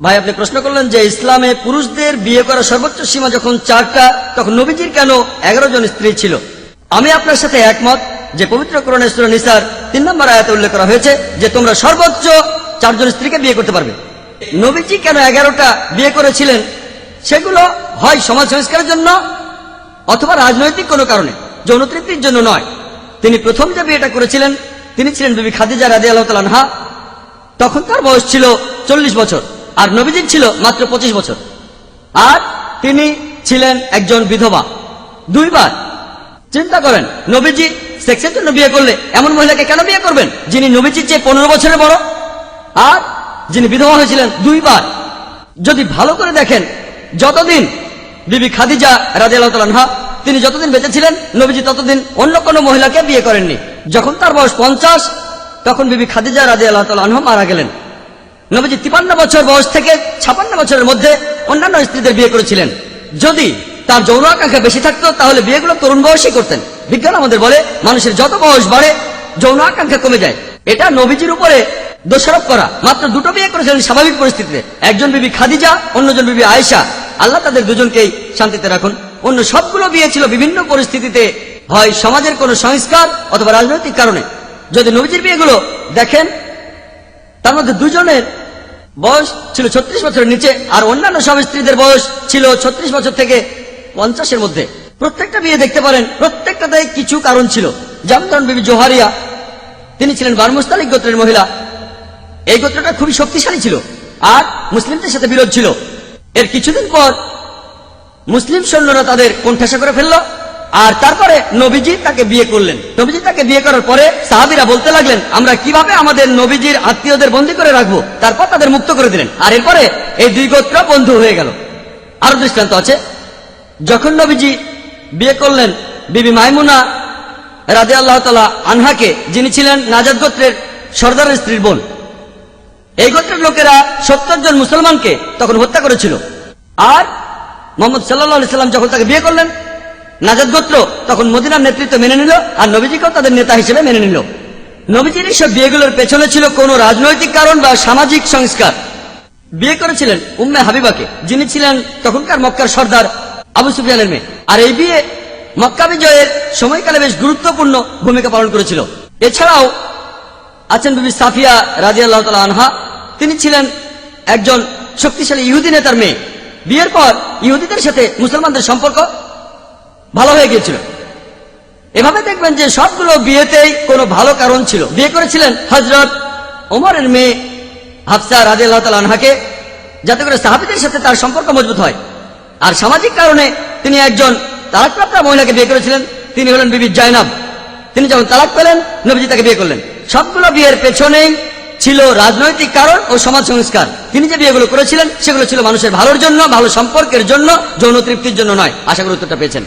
ভাই, আপনি প্রশ্ন করলেন যে ইসলামে পুরুষদের বিয়ে করার সর্বোচ্চ সীমা যখন চারটা, তখন নবীজির কেন এগারো জন স্ত্রী ছিল? আমি আপনার সাথে একমত যে পবিত্র করণে সুরা নিসার তিন নম্বর আয়াতে উল্লেখ করা হয়েছে যে তোমরা সর্বোচ্চ চারজন স্ত্রীকে বিয়ে করতে পারবে। নবীজি কেন এগারোটা বিয়ে করেছিলেন? সেগুলো হয় সমাজ সংস্কারের জন্য অথবা রাজনৈতিক কোনো কারণে যৌনতৃপ্তির জন্য নয়। তিনি প্রথম যে বিয়েটা করেছিলেন, তিনি ছিলেন বিবি খাদিজা রাজি আল্লাহ তালানহা তখন তার বয়স ছিল চল্লিশ বছর। আর নবীজির ছিল মাত্র পঁচিশ বছর। আর তিনি ছিলেন একজন বিধবা। দুইবার। চিন্তা করেন, নবীজি সেক্সের জন্য বিয়ে করলে এমন মহিলাকে কেন বিয়ে করবেন, যিনি নবীজির চেয়ে পনেরো বছরের বড়? আর যিনি বিধবা হয়েছিলেন দুইবার। যদি ভালো করে দেখেন, যতদিন বিবি খাদিজা রাজি আল্লাহ তিনি যতদিন বেঁচে ছিলেন, নবীজি ততদিন অন্য কোনো মহিলাকে বিয়ে করেননি। যখন তার বয়স পঞ্চাশ, তখন বিবি খাদিজা রাজি আল্লাহ মারা গেলেন। নবীজি তিপান্ন বছর বয়স থেকে ছাপান্ন বছরের মধ্যে অন্যান্য স্ত্রীদের বিয়ে করেছিলেন। যদি তার যৌন আকাঙ্ক্ষা বেশি থাকতো, তাহলে বিয়েগুলো তরুণ বয়সী করতেন। বিজ্ঞান আমাদের বলে, মানুষের যত বয়স বাড়ে, যৌন আকাঙ্ক্ষা কমে যায়। এটা নবীজির উপরে দোষারোপ করা। মাত্র দুটো বিয়ে করেছিলেন স্বাভাবিক পরিস্থিতিতে। একজন বিবি খাদিজা, অন্যজন বিবি আয়েশা। আল্লাহ তাদের দুজনকেই শান্তিতে রাখুন। অন্য সবগুলো বিয়ে ছিল বিভিন্ন পরিস্থিতিতে, হয় সমাজের কোনো সংস্কার অথবা রাজনৈতিক কারণে। যদি নবীজির বিয়েগুলো দেখেন, তার মধ্যে দুজনের বয়স ছিল ছত্রিশ বছরের নিচে, আর অন্যান্য সব স্ত্রীদের বয়স ছিল ছত্রিশ বছর থেকে পঞ্চাশের মধ্যে। প্রত্যেকটা বিয়ে দেখতে পারেন, প্রত্যেকটাতে কিছু কারণ ছিল। যেমন বিবি জোহারিয়া, তিনি ছিলেন বারমুস্তালিক গোত্রের মহিলা। এই গোত্রটা খুবই শক্তিশালী ছিল, আর মুসলিমদের সাথে বিরোধ ছিল। এর কিছুদিন পর মুসলিম সৈন্যরা তাদের কোণঠাসা করে ফেলল আর তারপরে নবীজি তাকে বিয়ে করলেন। নবীজি তাকে বিয়ে করার পরে সাহাবিরা বলতে লাগলেন, আমরা কীভাবে আমাদের নবীজির আত্মীয়দের বন্দী করে রাখব? তারপর তাদের মুক্ত করে দিলেন। আর এরপরে এই দুই গোত্র বন্ধু হয়ে গেল। আরও দৃষ্টান্ত আছে। যখন নবীজি বিয়ে করলেন, বিবি মাইমুনা রাদে আল্লাহ তালা আনহাকে, যিনি ছিলেন নাজাদ গোত্রের সর্দারের স্ত্রীর বোন, এই গোত্রের লোকেরা সত্তর জন মুসলমানকে তখন হত্যা করেছিল। আর মোহাম্মদ সাল্লাহ সাল্লাম যখন তাকে বিয়ে করলেন নাজাদ গোত্র তখন মদিনার নেতৃত্ব মেনে নিল আর নবীজিকেও তাদের নেতা হিসেবে মেনে নিল। নবীজির এইসব বিয়েগুলোর পেছনে ছিল কোনো রাজনৈতিক কারণ বা সামাজিক সংস্কার। বিয়ে করেছিলেন উম্মে হাবিবাকে, যিনি ছিলেন তখনকার মক্কার সর্দার আবু সুফিয়ানের মেয়ে। আর এই বিয়ে মক্কা বিজয়ের সময়কালে বেশ গুরুত্বপূর্ণ ভূমিকা পালন করেছিল। এছাড়াও আছেন বিবি সাফিয়া রাজি আল্লাহ তালা আনহা, তিনি ছিলেন একজন শক্তিশালী ইহুদি নেতার মেয়ে। বিয়ের পর ইহুদিদের সাথে মুসলমানদের সম্পর্ক ভালো হয়ে গিয়েছিল। এভাবে দেখবেন যে সবগুলো বিয়েতেই কোনো ভালো কারণ ছিল। বিয়ে করেছিলেন হজরত ওমরের মেয়ে হাফসা রাজি আল্লাহ আনহাকে, যাতে করে সাহাবিদের সাথে তার সম্পর্ক মজবুত হয়। আর সামাজিক কারণে তিনি একজন তালাকপ্রাপ্তা মহিলাকে বিয়ে করেছিলেন। তিনি হলেন বিবি জয়নাব তিনি যখন তালাক পেলেন, নবীজি তাকে বিয়ে করলেন। সবগুলো বিয়ের পেছনেই ছিল রাজনৈতিক কারণ ও সমাজ সংস্কার। তিনি যে বিয়েগুলো করেছিলেন, সেগুলো ছিল মানুষের ভালোর জন্য, ভালো সম্পর্কের জন্য, যৌন তৃপ্তির জন্য নয়। আশা করি উত্তরটা পেয়েছেন।